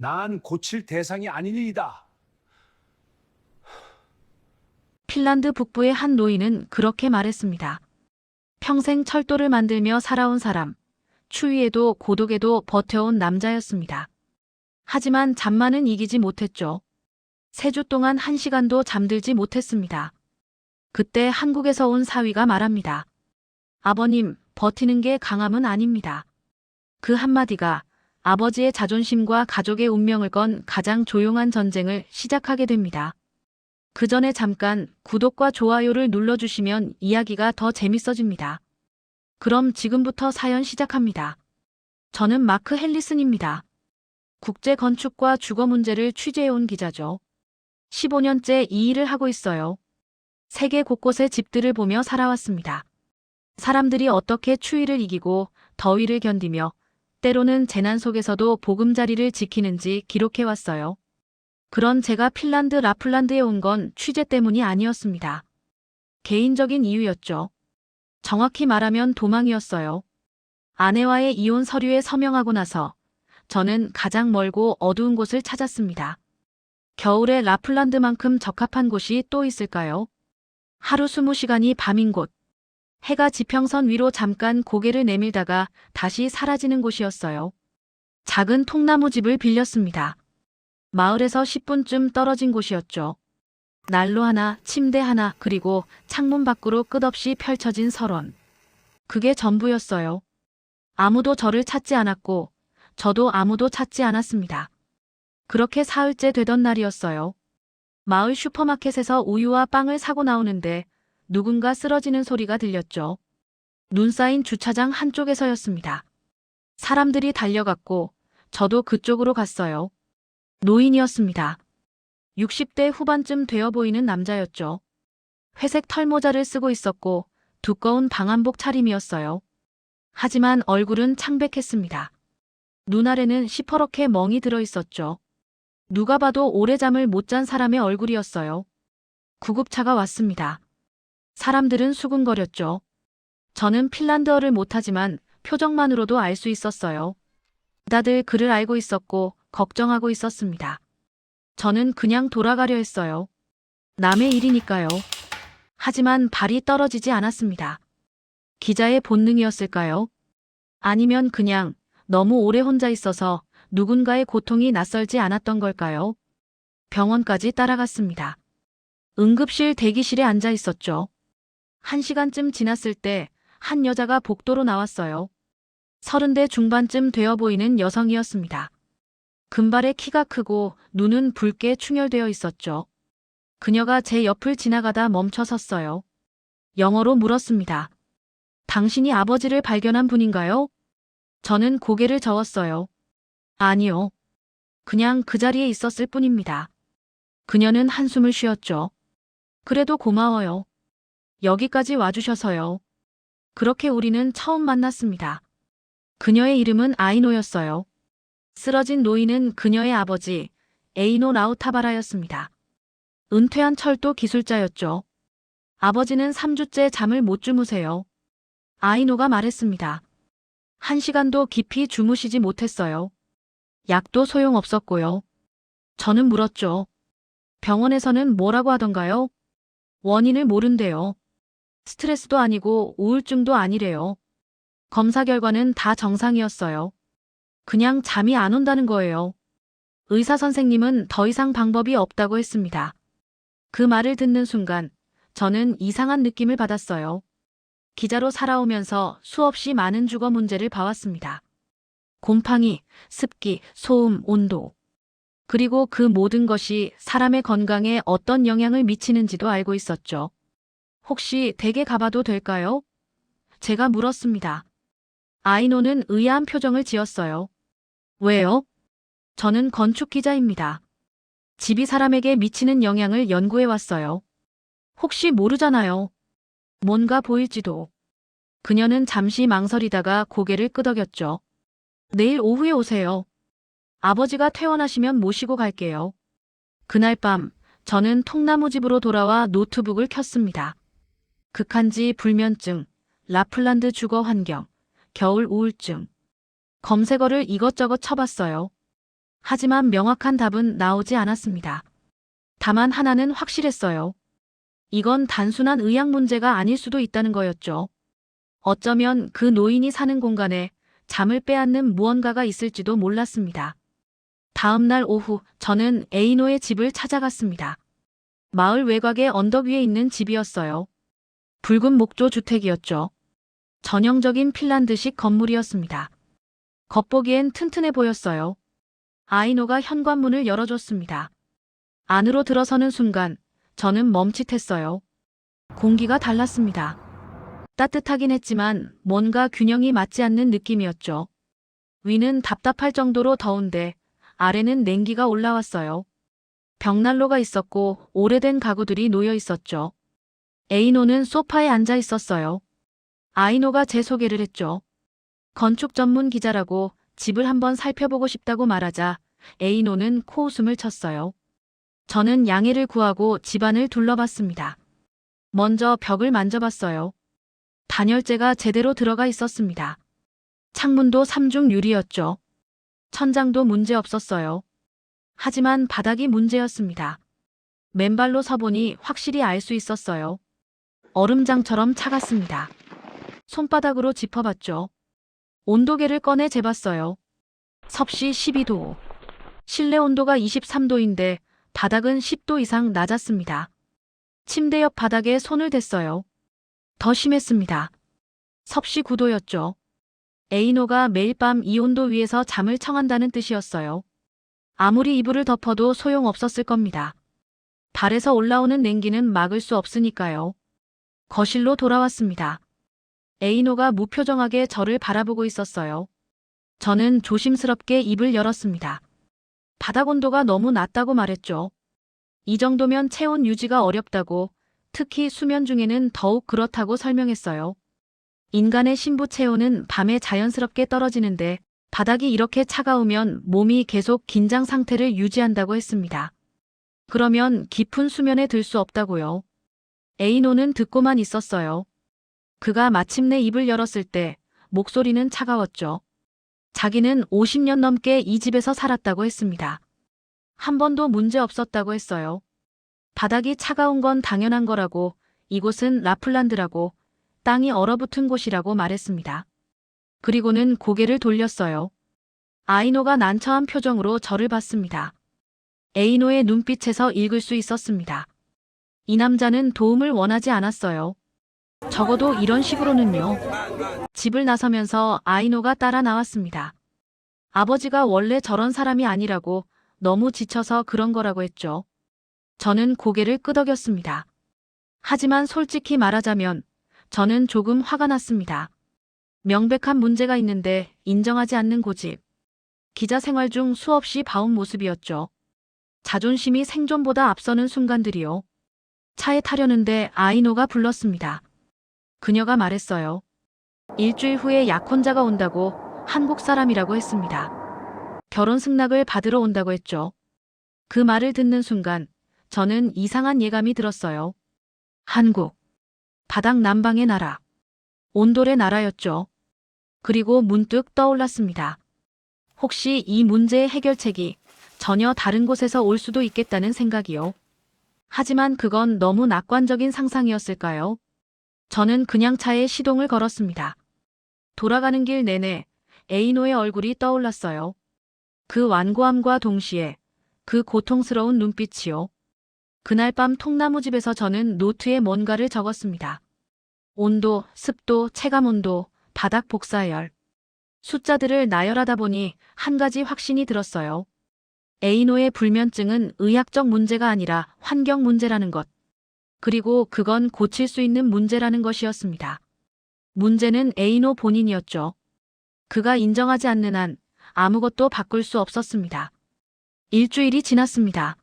난 고칠 대상이 아니니이다. 핀란드 북부의 한 노인은 그렇게 말했습니다. 평생 철도를 만들며 살아온 사람, 추위에도 고독에도 버텨온 남자였습니다. 하지만 잠만은 이기지 못했죠. 세 주 동안 한 시간도 잠들지 못했습니다. 그때 한국에서 온 사위가 말합니다. 아버님, 버티는 게 강함은 아닙니다. 그 한마디가 아버지의 자존심과 가족의 운명을 건 가장 조용한 전쟁을 시작하게 됩니다. 그 전에 잠깐 구독과 좋아요를 눌러주시면 이야기가 더 재밌어집니다. 그럼 지금부터 사연 시작합니다. 저는 마크 헬리슨입니다. 국제 건축과 주거 문제를 취재해온 기자죠. 15년째 이 일을 하고 있어요. 세계 곳곳의 집들을 보며 살아왔습니다. 사람들이 어떻게 추위를 이기고 더위를 견디며 때로는 재난 속에서도 보금자리를 지키는지 기록해왔어요. 그런 제가 핀란드 라플란드에 온 건 취재 때문이 아니었습니다. 개인적인 이유였죠. 정확히 말하면 도망이었어요. 아내와의 이혼 서류에 서명하고 나서 저는 가장 멀고 어두운 곳을 찾았습니다. 겨울에 라플란드만큼 적합한 곳이 또 있을까요? 하루 20시간이 밤인 곳. 해가 지평선 위로 잠깐 고개를 내밀다가 다시 사라지는 곳이었어요. 작은 통나무 집을 빌렸습니다. 마을에서 10분쯤 떨어진 곳이었죠. 난로 하나, 침대 하나, 그리고 창문 밖으로 끝없이 펼쳐진 설원. 그게 전부였어요. 아무도 저를 찾지 않았고, 저도 아무도 찾지 않았습니다. 그렇게 사흘째 되던 날이었어요. 마을 슈퍼마켓에서 우유와 빵을 사고 나오는데 누군가 쓰러지는 소리가 들렸죠. 눈 쌓인 주차장 한쪽에서였습니다. 사람들이 달려갔고, 저도 그쪽으로 갔어요. 노인이었습니다. 60대 후반쯤 되어 보이는 남자였죠. 회색 털모자를 쓰고 있었고 두꺼운 방한복 차림이었어요. 하지만 얼굴은 창백했습니다. 눈 아래는 시퍼렇게 멍이 들어 있었죠. 누가 봐도 오래 잠을 못 잔 사람의 얼굴이었어요. 구급차가 왔습니다. 사람들은 수군거렸죠. 저는 핀란드어를 못하지만 표정만으로도 알 수 있었어요. 다들 그를 알고 있었고 걱정하고 있었습니다. 저는 그냥 돌아가려 했어요. 남의 일이니까요. 하지만 발이 떨어지지 않았습니다. 기자의 본능이었을까요? 아니면 그냥 너무 오래 혼자 있어서 누군가의 고통이 낯설지 않았던 걸까요? 병원까지 따라갔습니다. 응급실 대기실에 앉아 있었죠. 한 시간쯤 지났을 때 한 여자가 복도로 나왔어요. 서른대 중반쯤 되어 보이는 여성이었습니다. 금발의 키가 크고 눈은 붉게 충혈되어 있었죠. 그녀가 제 옆을 지나가다 멈춰 섰어요. 영어로 물었습니다. 당신이 아버지를 발견한 분인가요? 저는 고개를 저었어요. 아니요. 그냥 그 자리에 있었을 뿐입니다. 그녀는 한숨을 쉬었죠. 그래도 고마워요. 여기까지 와주셔서요. 그렇게 우리는 처음 만났습니다. 그녀의 이름은 아이노였어요. 쓰러진 노인은 그녀의 아버지 에이노 라우타바라였습니다. 은퇴한 철도 기술자였죠. 아버지는 3주째 잠을 못 주무세요. 아이노가 말했습니다. 한 시간도 깊이 주무시지 못했어요. 약도 소용없었고요. 저는 물었죠. 병원에서는 뭐라고 하던가요? 원인을 모른대요. 스트레스도 아니고 우울증도 아니래요. 검사 결과는 다 정상이었어요. 그냥 잠이 안 온다는 거예요. 의사 선생님은 더 이상 방법이 없다고 했습니다. 그 말을 듣는 순간 저는 이상한 느낌을 받았어요. 기자로 살아오면서 수없이 많은 주거 문제를 봐왔습니다. 곰팡이, 습기, 소음, 온도. 그리고 그 모든 것이 사람의 건강에 어떤 영향을 미치는지도 알고 있었죠. 혹시 댁에 가봐도 될까요? 제가 물었습니다. 아이노는 의아한 표정을 지었어요. 왜요? 저는 건축 기자입니다. 집이 사람에게 미치는 영향을 연구해 왔어요. 혹시 모르잖아요. 뭔가 보일지도. 그녀는 잠시 망설이다가 고개를 끄덕였죠. 내일 오후에 오세요. 아버지가 퇴원하시면 모시고 갈게요. 그날 밤, 저는 통나무 집으로 돌아와 노트북을 켰습니다. 극한지 불면증, 라플란드 주거 환경, 겨울 우울증. 검색어를 이것저것 쳐봤어요. 하지만 명확한 답은 나오지 않았습니다. 다만 하나는 확실했어요. 이건 단순한 의학 문제가 아닐 수도 있다는 거였죠. 어쩌면 그 노인이 사는 공간에 잠을 빼앗는 무언가가 있을지도 몰랐습니다. 다음 날 오후 저는 에이노의 집을 찾아갔습니다. 마을 외곽의 언덕 위에 있는 집이었어요. 붉은 목조 주택이었죠. 전형적인 핀란드식 건물이었습니다. 겉보기엔 튼튼해 보였어요. 아이노가 현관문을 열어줬습니다. 안으로 들어서는 순간 저는 멈칫했어요. 공기가 달랐습니다. 따뜻하긴 했지만 뭔가 균형이 맞지 않는 느낌이었죠. 위는 답답할 정도로 더운데 아래는 냉기가 올라왔어요. 벽난로가 있었고 오래된 가구들이 놓여 있었죠. 에이노는 소파에 앉아 있었어요. 아이노가 제 소개를 했죠. 건축 전문 기자라고 집을 한번 살펴보고 싶다고 말하자 에이노는 코웃음을 쳤어요. 저는 양해를 구하고 집안을 둘러봤습니다. 먼저 벽을 만져봤어요. 단열재가 제대로 들어가 있었습니다. 창문도 삼중 유리였죠. 천장도 문제 없었어요. 하지만 바닥이 문제였습니다. 맨발로 서보니 확실히 알 수 있었어요. 얼음장처럼 차갔습니다. 손바닥으로 짚어봤죠. 온도계를 꺼내 재봤어요. 섭씨 12도. 실내 온도가 23도인데 바닥은 10도 이상 낮았습니다. 침대 옆 바닥에 손을 댔어요. 더 심했습니다. 섭씨 9도였죠. 에이노가 매일 밤 이 온도 위에서 잠을 청한다는 뜻이었어요. 아무리 이불을 덮어도 소용없었을 겁니다. 발에서 올라오는 냉기는 막을 수 없으니까요. 거실로 돌아왔습니다. 에이노가 무표정하게 저를 바라보고 있었어요. 저는 조심스럽게 입을 열었습니다. 바닥 온도가 너무 낮다고 말했죠. 이 정도면 체온 유지가 어렵다고, 특히 수면 중에는 더욱 그렇다고 설명했어요. 인간의 신부 체온은 밤에 자연스럽게 떨어지는데 바닥이 이렇게 차가우면 몸이 계속 긴장 상태를 유지한다고 했습니다. 그러면 깊은 수면에 들 수 없다고요. 에이노는 듣고만 있었어요. 그가 마침내 입을 열었을 때 목소리는 차가웠죠. 자기는 50년 넘게 이 집에서 살았다고 했습니다. 한 번도 문제 없었다고 했어요. 바닥이 차가운 건 당연한 거라고 이곳은 라플란드라고 땅이 얼어붙은 곳이라고 말했습니다. 그리고는 고개를 돌렸어요. 아이노가 난처한 표정으로 저를 봤습니다. 에이노의 눈빛에서 읽을 수 있었습니다. 이 남자는 도움을 원하지 않았어요. 적어도 이런 식으로는요. 집을 나서면서 아이노가 따라 나왔습니다. 아버지가 원래 저런 사람이 아니라고 너무 지쳐서 그런 거라고 했죠. 저는 고개를 끄덕였습니다. 하지만 솔직히 말하자면 저는 조금 화가 났습니다. 명백한 문제가 있는데 인정하지 않는 고집. 기자 생활 중 수없이 봐온 모습이었죠. 자존심이 생존보다 앞서는 순간들이요. 차에 타려는데 아이노가 불렀습니다. 그녀가 말했어요. 일주일 후에 약혼자가 온다고 한국 사람이라고 했습니다. 결혼 승낙을 받으러 온다고 했죠. 그 말을 듣는 순간 저는 이상한 예감이 들었어요. 한국. 바닥 남방의 나라. 온돌의 나라였죠. 그리고 문득 떠올랐습니다. 혹시 이 문제의 해결책이 전혀 다른 곳에서 올 수도 있겠다는 생각이요. 하지만 그건 너무 낙관적인 상상이었을까요? 저는 그냥 차에 시동을 걸었습니다. 돌아가는 길 내내 에이노의 얼굴이 떠올랐어요. 그 완고함과 동시에 그 고통스러운 눈빛이요. 그날 밤 통나무집에서 저는 노트에 뭔가를 적었습니다. 온도, 습도, 체감 온도, 바닥 복사열. 숫자들을 나열하다 보니 한 가지 확신이 들었어요. 에이노의 불면증은 의학적 문제가 아니라 환경 문제라는 것. 그리고 그건 고칠 수 있는 문제라는 것이었습니다. 문제는 에이노 본인이었죠. 그가 인정하지 않는 한 아무것도 바꿀 수 없었습니다. 일주일이 지났습니다.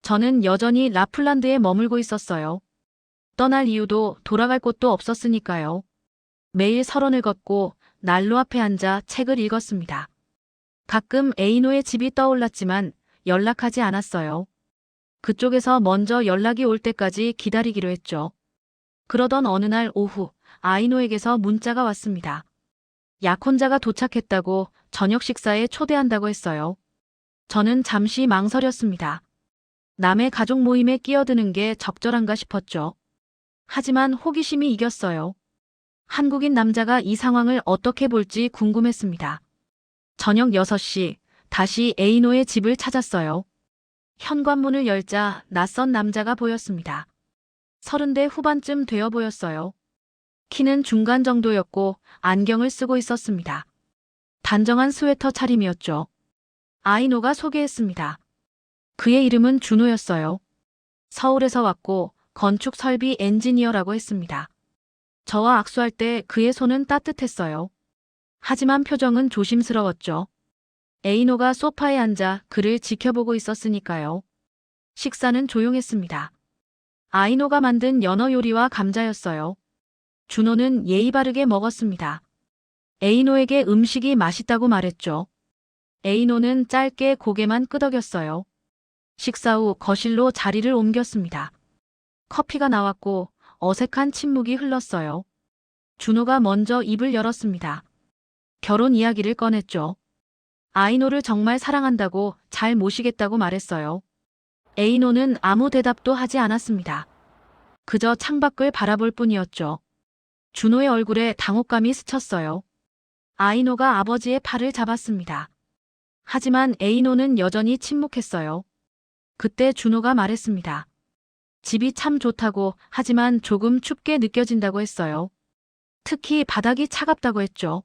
저는 여전히 라플란드에 머물고 있었어요. 떠날 이유도 돌아갈 곳도 없었으니까요. 매일 서론을 걷고 난로 앞에 앉아 책을 읽었습니다. 가끔 에이노의 집이 떠올랐지만 연락하지 않았어요. 그쪽에서 먼저 연락이 올 때까지 기다리기로 했죠. 그러던 어느 날 오후 아이노에게서 문자가 왔습니다. 약혼자가 도착했다고 저녁 식사에 초대한다고 했어요. 저는 잠시 망설였습니다. 남의 가족 모임에 끼어드는 게 적절한가 싶었죠. 하지만 호기심이 이겼어요. 한국인 남자가 이 상황을 어떻게 볼지 궁금했습니다. 저녁 6시 다시 에이노의 집을 찾았어요. 현관문을 열자 낯선 남자가 보였습니다. 서른대 후반쯤 되어 보였어요. 키는 중간 정도였고 안경을 쓰고 있었습니다. 단정한 스웨터 차림이었죠. 아이노가 소개했습니다. 그의 이름은 준호였어요. 서울에서 왔고 건축 설비 엔지니어라고 했습니다. 저와 악수할 때 그의 손은 따뜻했어요. 하지만 표정은 조심스러웠죠. 에이노가 소파에 앉아 그를 지켜보고 있었으니까요. 식사는 조용했습니다. 아이노가 만든 연어 요리와 감자였어요. 준호는 예의 바르게 먹었습니다. 에이노에게 음식이 맛있다고 말했죠. 에이노는 짧게 고개만 끄덕였어요. 식사 후 거실로 자리를 옮겼습니다. 커피가 나왔고 어색한 침묵이 흘렀어요. 준호가 먼저 입을 열었습니다. 결혼 이야기를 꺼냈죠. 아이노를 정말 사랑한다고 잘 모시겠다고 말했어요. 에이노는 아무 대답도 하지 않았습니다. 그저 창밖을 바라볼 뿐이었죠. 준호의 얼굴에 당혹감이 스쳤어요. 아이노가 아버지의 팔을 잡았습니다. 하지만 에이노는 여전히 침묵했어요. 그때 준호가 말했습니다. 집이 참 좋다고 하지만 조금 춥게 느껴진다고 했어요. 특히 바닥이 차갑다고 했죠.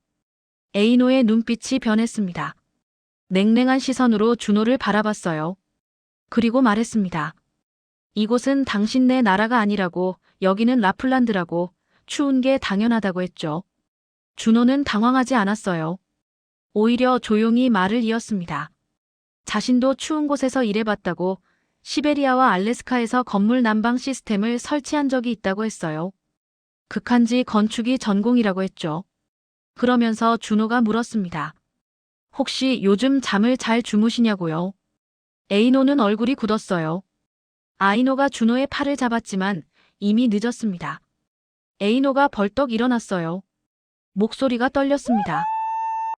에이노의 눈빛이 변했습니다. 냉랭한 시선으로 준호를 바라봤어요. 그리고 말했습니다. 이곳은 당신네 나라가 아니라고 여기는 라플란드라고 추운 게 당연하다고 했죠. 준호는 당황하지 않았어요. 오히려 조용히 말을 이었습니다. 자신도 추운 곳에서 일해봤다고 시베리아와 알래스카에서 건물 난방 시스템을 설치한 적이 있다고 했어요. 극한지 건축이 전공이라고 했죠. 그러면서 준호가 물었습니다. 혹시 요즘 잠을 잘 주무시냐고요? 에이노는 얼굴이 굳었어요. 아이노가 준호의 팔을 잡았지만 이미 늦었습니다. 에이노가 벌떡 일어났어요. 목소리가 떨렸습니다.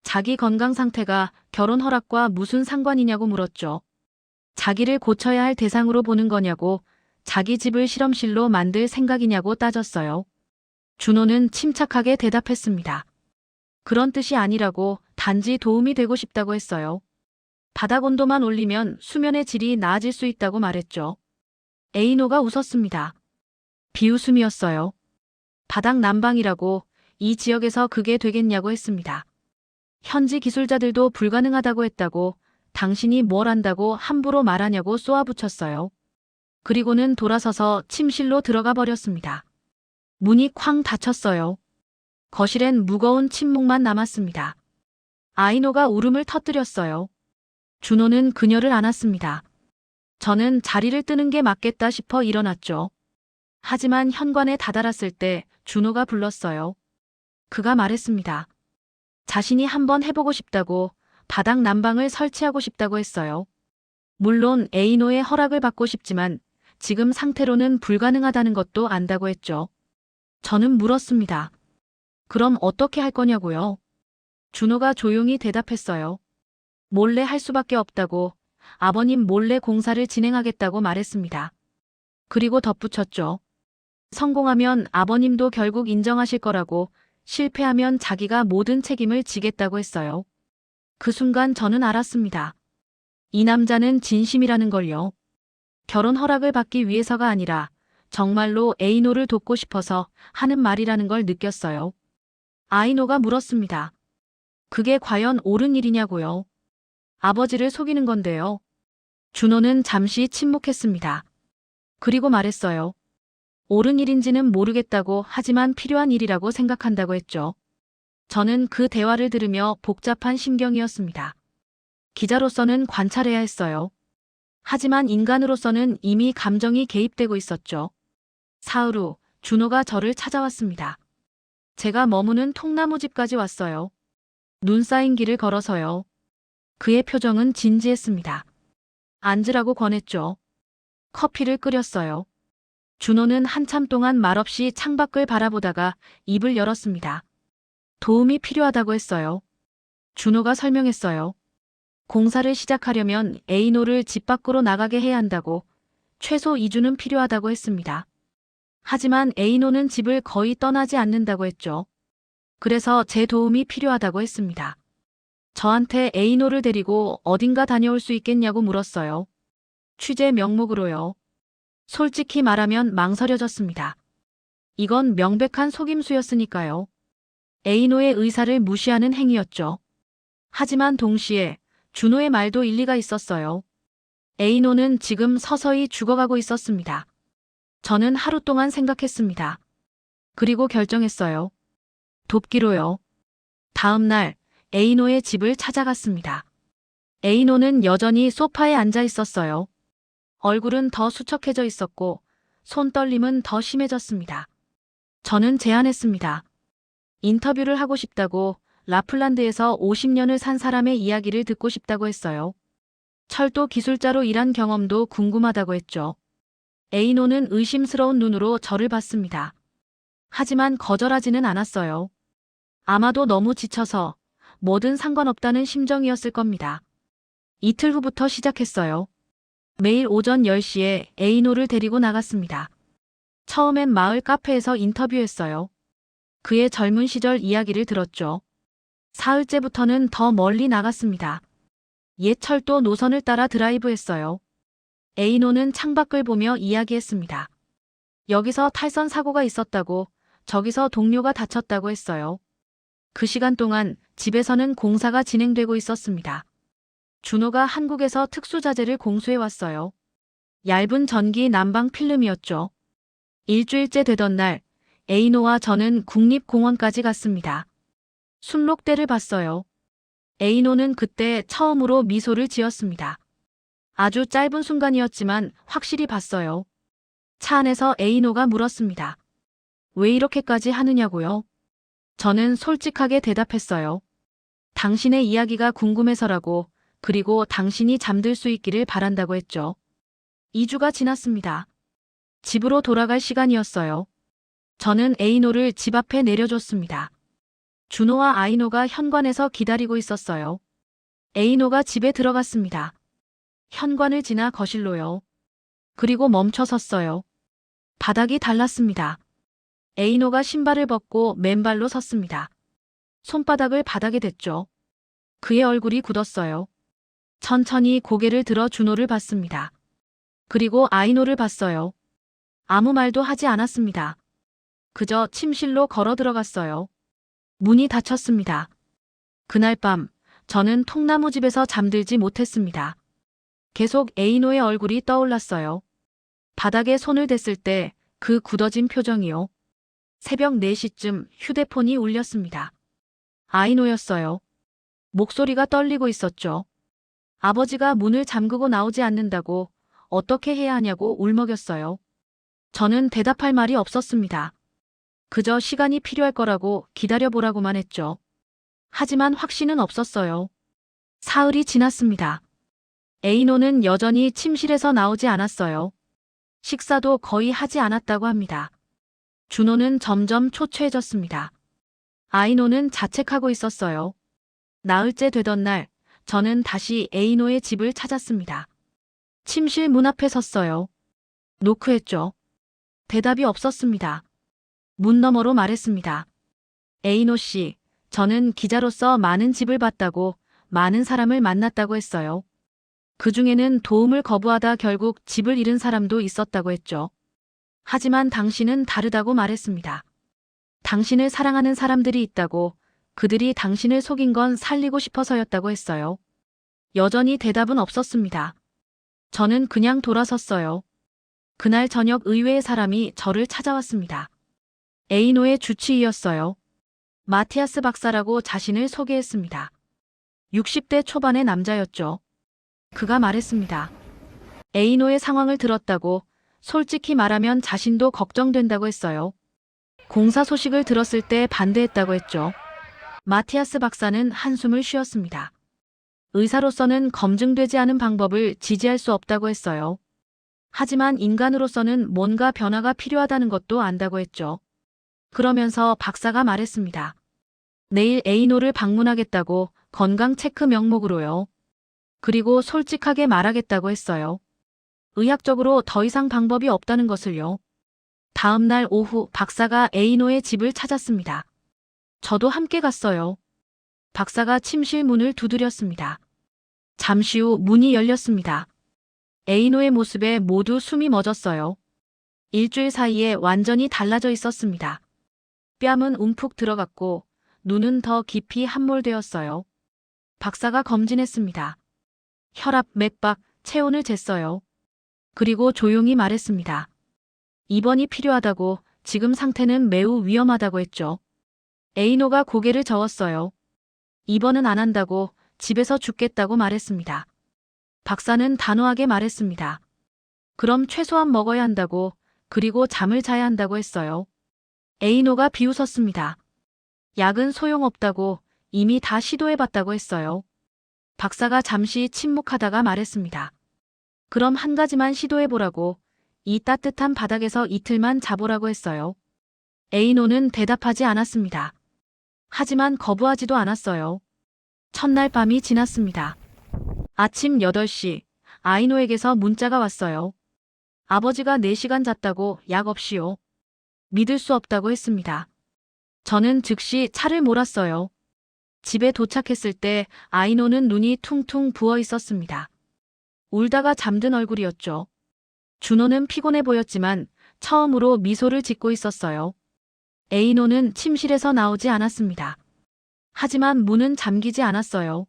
자기 건강 상태가 결혼 허락과 무슨 상관이냐고 물었죠. 자기를 고쳐야 할 대상으로 보는 거냐고 자기 집을 실험실로 만들 생각이냐고 따졌어요. 준호는 침착하게 대답했습니다. 그런 뜻이 아니라고 단지 도움이 되고 싶다고 했어요. 바닥 온도만 올리면 수면의 질이 나아질 수 있다고 말했죠. 에이노가 웃었습니다. 비웃음이었어요. 바닥 난방이라고 이 지역에서 그게 되겠냐고 했습니다. 현지 기술자들도 불가능하다고 했다고 당신이 뭘 안다고 함부로 말하냐고 쏘아붙였어요. 그리고는 돌아서서 침실로 들어가 버렸습니다. 문이 쾅 닫혔어요. 거실엔 무거운 침묵만 남았습니다. 아이노가 울음을 터뜨렸어요. 준호는 그녀를 안았습니다. 저는 자리를 뜨는 게 맞겠다 싶어 일어났죠. 하지만 현관에 다다랐을 때 준호가 불렀어요. 그가 말했습니다. 자신이 한번 해보고 싶다고 바닥 난방을 설치하고 싶다고 했어요. 물론 에이노의 허락을 받고 싶지만 지금 상태로는 불가능하다는 것도 안다고 했죠. 저는 물었습니다. 그럼 어떻게 할 거냐고요? 준호가 조용히 대답했어요. 몰래 할 수밖에 없다고 아버님 몰래 공사를 진행하겠다고 말했습니다. 그리고 덧붙였죠. 성공하면 아버님도 결국 인정하실 거라고 실패하면 자기가 모든 책임을 지겠다고 했어요. 그 순간 저는 알았습니다. 이 남자는 진심이라는 걸요. 결혼 허락을 받기 위해서가 아니라 정말로 에이노를 돕고 싶어서 하는 말이라는 걸 느꼈어요. 아이노가 물었습니다. 그게 과연 옳은 일이냐고요. 아버지를 속이는 건데요. 준호는 잠시 침묵했습니다. 그리고 말했어요. 옳은 일인지는 모르겠다고 하지만 필요한 일이라고 생각한다고 했죠. 저는 그 대화를 들으며 복잡한 심경이었습니다. 기자로서는 관찰해야 했어요. 하지만 인간으로서는 이미 감정이 개입되고 있었죠. 사흘 후 준호가 저를 찾아왔습니다. 제가 머무는 통나무 집까지 왔어요. 눈 쌓인 길을 걸어서요. 그의 표정은 진지했습니다. 앉으라고 권했죠. 커피를 끓였어요. 준호는 한참 동안 말없이 창밖을 바라보다가 입을 열었습니다. 도움이 필요하다고 했어요. 준호가 설명했어요. 공사를 시작하려면 에이노를 집 밖으로 나가게 해야 한다고 최소 2주는 필요하다고 했습니다. 하지만 에이노는 집을 거의 떠나지 않는다고 했죠. 그래서 제 도움이 필요하다고 했습니다. 저한테 에이노를 데리고 어딘가 다녀올 수 있겠냐고 물었어요. 취재 명목으로요. 솔직히 말하면 망설여졌습니다. 이건 명백한 속임수였으니까요. 에이노의 의사를 무시하는 행위였죠. 하지만 동시에 준호의 말도 일리가 있었어요. 에이노는 지금 서서히 죽어가고 있었습니다. 저는 하루 동안 생각했습니다. 그리고 결정했어요. 돕기로요. 다음 날 에이노의 집을 찾아갔습니다. 에이노는 여전히 소파에 앉아 있었어요. 얼굴은 더 수척해져 있었고 손떨림은 더 심해졌습니다. 저는 제안했습니다. 인터뷰를 하고 싶다고 라플란드에서 50년을 산 사람의 이야기를 듣고 싶다고 했어요. 철도 기술자로 일한 경험도 궁금하다고 했죠. 에이노는 의심스러운 눈으로 저를 봤습니다. 하지만 거절하지는 않았어요. 아마도 너무 지쳐서 뭐든 상관없다는 심정이었을 겁니다. 이틀 후부터 시작했어요. 매일 오전 10시에 에이노를 데리고 나갔습니다. 처음엔 마을 카페에서 인터뷰했어요. 그의 젊은 시절 이야기를 들었죠. 사흘째부터는 더 멀리 나갔습니다. 옛 철도 노선을 따라 드라이브했어요. 에이노는 창밖을 보며 이야기했습니다. 여기서 탈선 사고가 있었다고, 저기서 동료가 다쳤다고 했어요. 그 시간 동안 집에서는 공사가 진행되고 있었습니다. 준호가 한국에서 특수자재를 공수해 왔어요. 얇은 전기 난방 필름이었죠. 일주일째 되던 날, 에이노와 저는 국립공원까지 갔습니다. 순록대를 봤어요. 에이노는 그때 처음으로 미소를 지었습니다. 아주 짧은 순간이었지만 확실히 봤어요. 차 안에서 에이노가 물었습니다. 왜 이렇게까지 하느냐고요? 저는 솔직하게 대답했어요. 당신의 이야기가 궁금해서라고, 그리고 당신이 잠들 수 있기를 바란다고 했죠. 2주가 지났습니다. 집으로 돌아갈 시간이었어요. 저는 에이노를 집 앞에 내려줬습니다. 준호와 아이노가 현관에서 기다리고 있었어요. 에이노가 집에 들어갔습니다. 현관을 지나 거실로요. 그리고 멈춰 섰어요. 바닥이 달랐습니다. 에이노가 신발을 벗고 맨발로 섰습니다. 손바닥을 바닥에 댔죠. 그의 얼굴이 굳었어요. 천천히 고개를 들어 준호를 봤습니다. 그리고 아이노를 봤어요. 아무 말도 하지 않았습니다. 그저 침실로 걸어 들어갔어요. 문이 닫혔습니다. 그날 밤 저는 통나무집에서 잠들지 못했습니다. 계속 에이노의 얼굴이 떠올랐어요. 바닥에 손을 댔을 때 그 굳어진 표정이요. 새벽 4시쯤 휴대폰이 울렸습니다. 아이노였어요. 목소리가 떨리고 있었죠. 아버지가 문을 잠그고 나오지 않는다고 어떻게 해야 하냐고 울먹였어요. 저는 대답할 말이 없었습니다. 그저 시간이 필요할 거라고 기다려보라고만 했죠. 하지만 확신은 없었어요. 사흘이 지났습니다. 에이노는 여전히 침실에서 나오지 않았어요. 식사도 거의 하지 않았다고 합니다. 준호는 점점 초췌해졌습니다. 아이노는 자책하고 있었어요. 나흘째 되던 날, 저는 다시 에이노의 집을 찾았습니다. 침실 문 앞에 섰어요. 노크했죠. 대답이 없었습니다. 문 너머로 말했습니다. 에이노 씨, 저는 기자로서 많은 집을 봤다고, 많은 사람을 만났다고 했어요. 그 중에는 도움을 거부하다 결국 집을 잃은 사람도 있었다고 했죠. 하지만 당신은 다르다고 말했습니다. 당신을 사랑하는 사람들이 있다고, 그들이 당신을 속인 건 살리고 싶어서였다고 했어요. 여전히 대답은 없었습니다. 저는 그냥 돌아섰어요. 그날 저녁 의외의 사람이 저를 찾아왔습니다. 에이노의 주치의였어요. 마티아스 박사라고 자신을 소개했습니다. 60대 초반의 남자였죠. 그가 말했습니다. 에이노의 상황을 들었다고 솔직히 말하면 자신도 걱정된다고 했어요. 공사 소식을 들었을 때 반대했다고 했죠. 마티아스 박사는 한숨을 쉬었습니다. 의사로서는 검증되지 않은 방법을 지지할 수 없다고 했어요. 하지만 인간으로서는 뭔가 변화가 필요하다는 것도 안다고 했죠. 그러면서 박사가 말했습니다. 내일 에이노를 방문하겠다고 건강 체크 명목으로요. 그리고 솔직하게 말하겠다고 했어요. 의학적으로 더 이상 방법이 없다는 것을요. 다음 날 오후 박사가 에이노의 집을 찾았습니다. 저도 함께 갔어요. 박사가 침실 문을 두드렸습니다. 잠시 후 문이 열렸습니다. 에이노의 모습에 모두 숨이 멎었어요. 일주일 사이에 완전히 달라져 있었습니다. 뺨은 움푹 들어갔고 눈은 더 깊이 함몰되었어요. 박사가 검진했습니다. 혈압, 맥박, 체온을 쟀어요. 그리고 조용히 말했습니다. 입원이 필요하다고 지금 상태는 매우 위험하다고 했죠. 에이노가 고개를 저었어요. 입원은 안 한다고 집에서 죽겠다고 말했습니다. 박사는 단호하게 말했습니다. 그럼 최소한 먹어야 한다고 그리고 잠을 자야 한다고 했어요. 에이노가 비웃었습니다. 약은 소용없다고 이미 다 시도해봤다고 했어요. 박사가 잠시 침묵하다가 말했습니다. 그럼 한 가지만 시도해보라고 이 따뜻한 바닥에서 이틀만 자보라고 했어요. 에이노는 대답하지 않았습니다. 하지만 거부하지도 않았어요. 첫날 밤이 지났습니다. 아침 8시 아이노에게서 문자가 왔어요. 아버지가 4시간 잤다고 약 없이요. 믿을 수 없다고 했습니다. 저는 즉시 차를 몰았어요. 집에 도착했을 때 아이노는 눈이 퉁퉁 부어 있었습니다. 울다가 잠든 얼굴이었죠. 준호는 피곤해 보였지만 처음으로 미소를 짓고 있었어요. 에이노는 침실에서 나오지 않았습니다. 하지만 문은 잠기지 않았어요.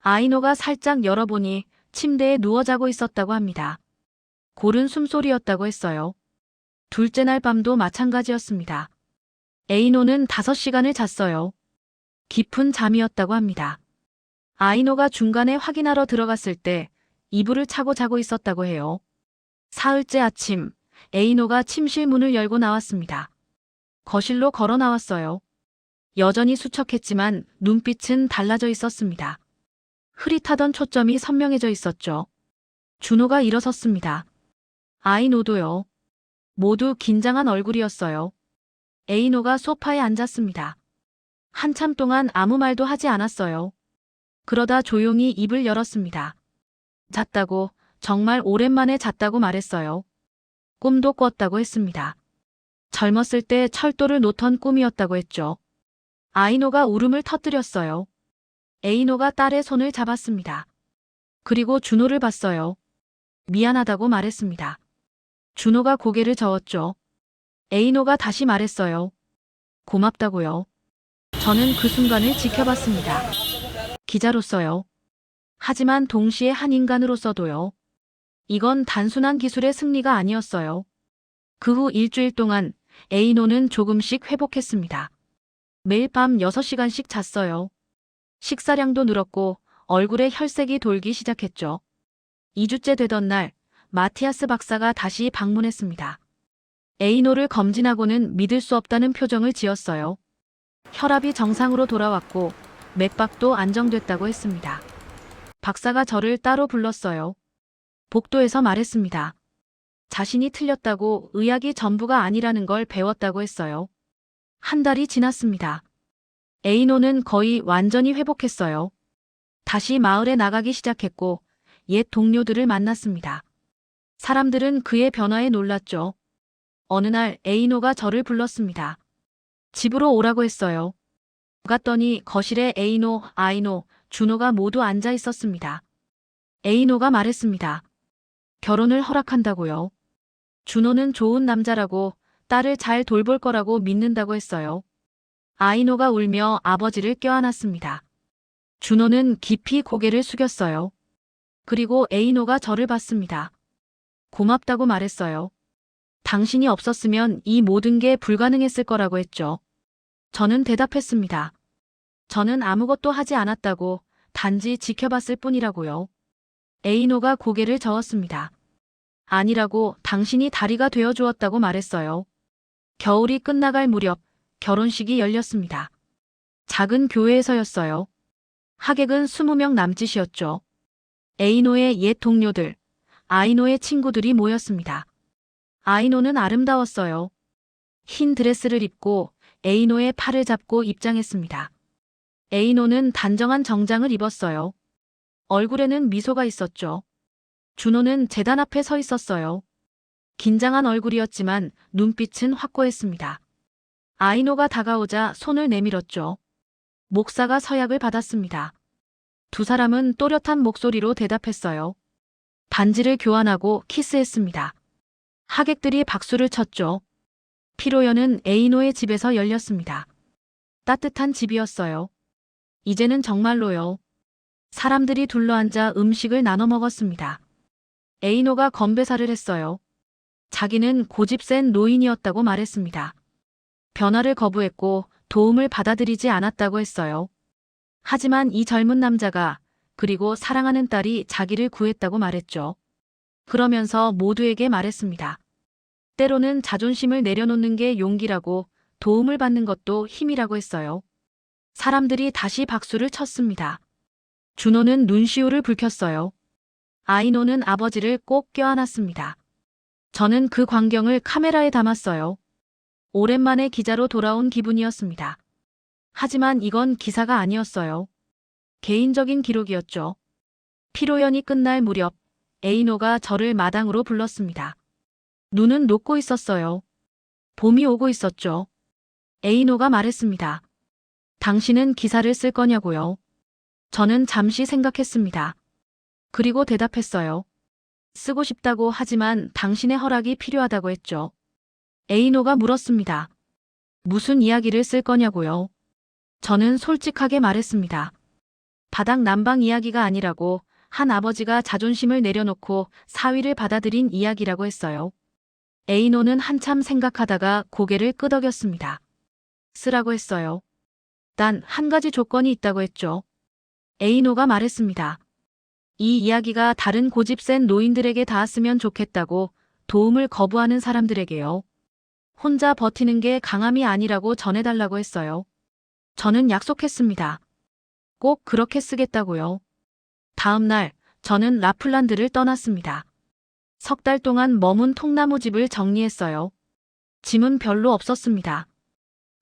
아이노가 살짝 열어보니 침대에 누워 자고 있었다고 합니다. 고른 숨소리였다고 했어요. 둘째 날 밤도 마찬가지였습니다. 에이노는 5시간을 잤어요. 깊은 잠이었다고 합니다. 아이노가 중간에 확인하러 들어갔을 때 이불을 차고 자고 있었다고 해요. 사흘째 아침, 에이노가 침실 문을 열고 나왔습니다. 거실로 걸어 나왔어요. 여전히 수척했지만 눈빛은 달라져 있었습니다. 흐릿하던 초점이 선명해져 있었죠. 준호가 일어섰습니다. 아이노도요. 모두 긴장한 얼굴이었어요. 에이노가 소파에 앉았습니다. 한참 동안 아무 말도 하지 않았어요. 그러다 조용히 입을 열었습니다. 잤다고, 정말 오랜만에 잤다고 말했어요. 꿈도 꿨다고 했습니다. 젊었을 때 철도를 놓던 꿈이었다고 했죠. 아이노가 울음을 터뜨렸어요. 에이노가 딸의 손을 잡았습니다. 그리고 준호를 봤어요. 미안하다고 말했습니다. 준호가 고개를 저었죠. 에이노가 다시 말했어요. 고맙다고요. 저는 그 순간을 지켜봤습니다. 기자로서요. 하지만 동시에 한 인간으로서도요. 이건 단순한 기술의 승리가 아니었어요. 그 후 일주일 동안 에이노는 조금씩 회복했습니다. 매일 밤 6시간씩 잤어요. 식사량도 늘었고 얼굴에 혈색이 돌기 시작했죠. 2주째 되던 날 마티아스 박사가 다시 방문했습니다. 에이노를 검진하고는 믿을 수 없다는 표정을 지었어요. 혈압이 정상으로 돌아왔고 맥박도 안정됐다고 했습니다. 박사가 저를 따로 불렀어요. 복도에서 말했습니다. 자신이 틀렸다고 의학이 전부가 아니라는 걸 배웠다고 했어요. 한 달이 지났습니다. 에이노는 거의 완전히 회복했어요. 다시 마을에 나가기 시작했고 옛 동료들을 만났습니다. 사람들은 그의 변화에 놀랐죠. 어느 날 에이노가 저를 불렀습니다. 집으로 오라고 했어요. 갔더니 거실에 에이노, 아이노, 준호가 모두 앉아 있었습니다. 에이노가 말했습니다. 결혼을 허락한다고요. 준호는 좋은 남자라고 딸을 잘 돌볼 거라고 믿는다고 했어요. 아이노가 울며 아버지를 껴안았습니다. 준호는 깊이 고개를 숙였어요. 그리고 에이노가 저를 봤습니다. 고맙다고 말했어요. 당신이 없었으면 이 모든 게 불가능했을 거라고 했죠. 저는 대답했습니다. 저는 아무것도 하지 않았다고 단지 지켜봤을 뿐이라고요. 에이노가 고개를 저었습니다. 아니라고 당신이 다리가 되어 주었다고 말했어요. 겨울이 끝나갈 무렵 결혼식이 열렸습니다. 작은 교회에서였어요. 하객은 20명 남짓이었죠. 에이노의 옛 동료들, 아이노의 친구들이 모였습니다. 아이노는 아름다웠어요. 흰 드레스를 입고 에이노의 팔을 잡고 입장했습니다. 에이노는 단정한 정장을 입었어요. 얼굴에는 미소가 있었죠. 준호는 재단 앞에 서 있었어요. 긴장한 얼굴이었지만 눈빛은 확고했습니다. 아이노가 다가오자 손을 내밀었죠. 목사가 서약을 받았습니다. 두 사람은 또렷한 목소리로 대답했어요. 반지를 교환하고 키스했습니다. 하객들이 박수를 쳤죠. 피로연은 에이노의 집에서 열렸습니다. 따뜻한 집이었어요. 이제는 정말로요. 사람들이 둘러앉아 음식을 나눠 먹었습니다. 에이노가 건배사를 했어요. 자기는 고집센 노인이었다고 말했습니다. 변화를 거부했고 도움을 받아들이지 않았다고 했어요. 하지만 이 젊은 남자가 그리고 사랑하는 딸이 자기를 구했다고 말했죠. 그러면서 모두에게 말했습니다. 때로는 자존심을 내려놓는 게 용기라고 도움을 받는 것도 힘이라고 했어요. 사람들이 다시 박수를 쳤습니다. 준호는 눈시울을 붉혔어요. 아이노는 아버지를 꼭 껴안았습니다. 저는 그 광경을 카메라에 담았어요. 오랜만에 기자로 돌아온 기분이었습니다. 하지만 이건 기사가 아니었어요. 개인적인 기록이었죠. 피로연이 끝날 무렵 에이노가 저를 마당으로 불렀습니다. 눈은 녹고 있었어요. 봄이 오고 있었죠. 에이노가 말했습니다. 당신은 기사를 쓸 거냐고요. 저는 잠시 생각했습니다. 그리고 대답했어요. 쓰고 싶다고 하지만 당신의 허락이 필요하다고 했죠. 에이노가 물었습니다. 무슨 이야기를 쓸 거냐고요. 저는 솔직하게 말했습니다. 바닥 난방 이야기가 아니라고 한 아버지가 자존심을 내려놓고 사위를 받아들인 이야기라고 했어요. 에이노는 한참 생각하다가 고개를 끄덕였습니다. 쓰라고 했어요. 단 한 가지 조건이 있다고 했죠. 에이노가 말했습니다. 이 이야기가 다른 고집 센 노인들에게 닿았으면 좋겠다고 도움을 거부하는 사람들에게요. 혼자 버티는 게 강함이 아니라고 전해달라고 했어요. 저는 약속했습니다. 꼭 그렇게 쓰겠다고요. 다음 날 저는 라플란드를 떠났습니다. 석 달 동안 머문 통나무 집을 정리했어요. 짐은 별로 없었습니다.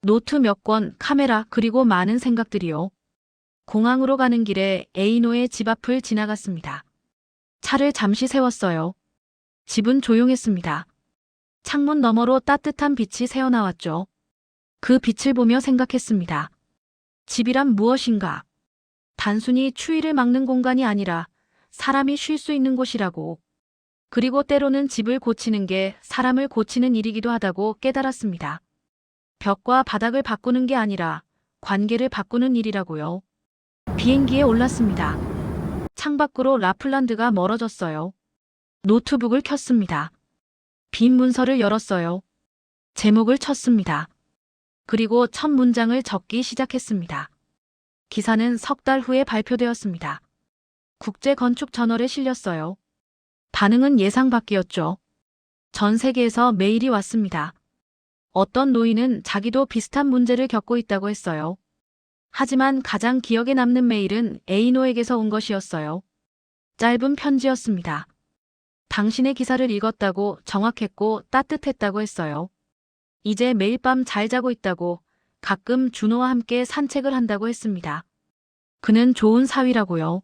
노트 몇 권, 카메라, 그리고 많은 생각들이요. 공항으로 가는 길에 에이노의 집 앞을 지나갔습니다. 차를 잠시 세웠어요. 집은 조용했습니다. 창문 너머로 따뜻한 빛이 새어나왔죠. 그 빛을 보며 생각했습니다. 집이란 무엇인가? 단순히 추위를 막는 공간이 아니라 사람이 쉴 수 있는 곳이라고. 그리고 때로는 집을 고치는 게 사람을 고치는 일이기도 하다고 깨달았습니다. 벽과 바닥을 바꾸는 게 아니라 관계를 바꾸는 일이라고요. 비행기에 올랐습니다. 창밖으로 라플란드가 멀어졌어요. 노트북을 켰습니다. 빈 문서를 열었어요. 제목을 쳤습니다. 그리고 첫 문장을 적기 시작했습니다. 기사는 석 달 후에 발표되었습니다. 국제건축저널에 실렸어요. 반응은 예상 밖이었죠. 전 세계에서 메일이 왔습니다. 어떤 노인은 자기도 비슷한 문제를 겪고 있다고 했어요. 하지만 가장 기억에 남는 메일은 에이노에게서 온 것이었어요. 짧은 편지였습니다. 당신의 기사를 읽었다고 정확했고 따뜻했다고 했어요. 이제 매일 밤 잘 자고 있다고 가끔 준호와 함께 산책을 한다고 했습니다. 그는 좋은 사위라고요.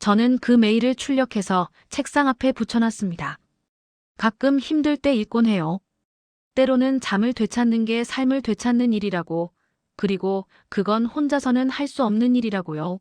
저는 그 메일을 출력해서 책상 앞에 붙여놨습니다. 가끔 힘들 때 읽곤 해요. 때로는 잠을 되찾는 게 삶을 되찾는 일이라고, 그리고 그건 혼자서는 할 수 없는 일이라고요.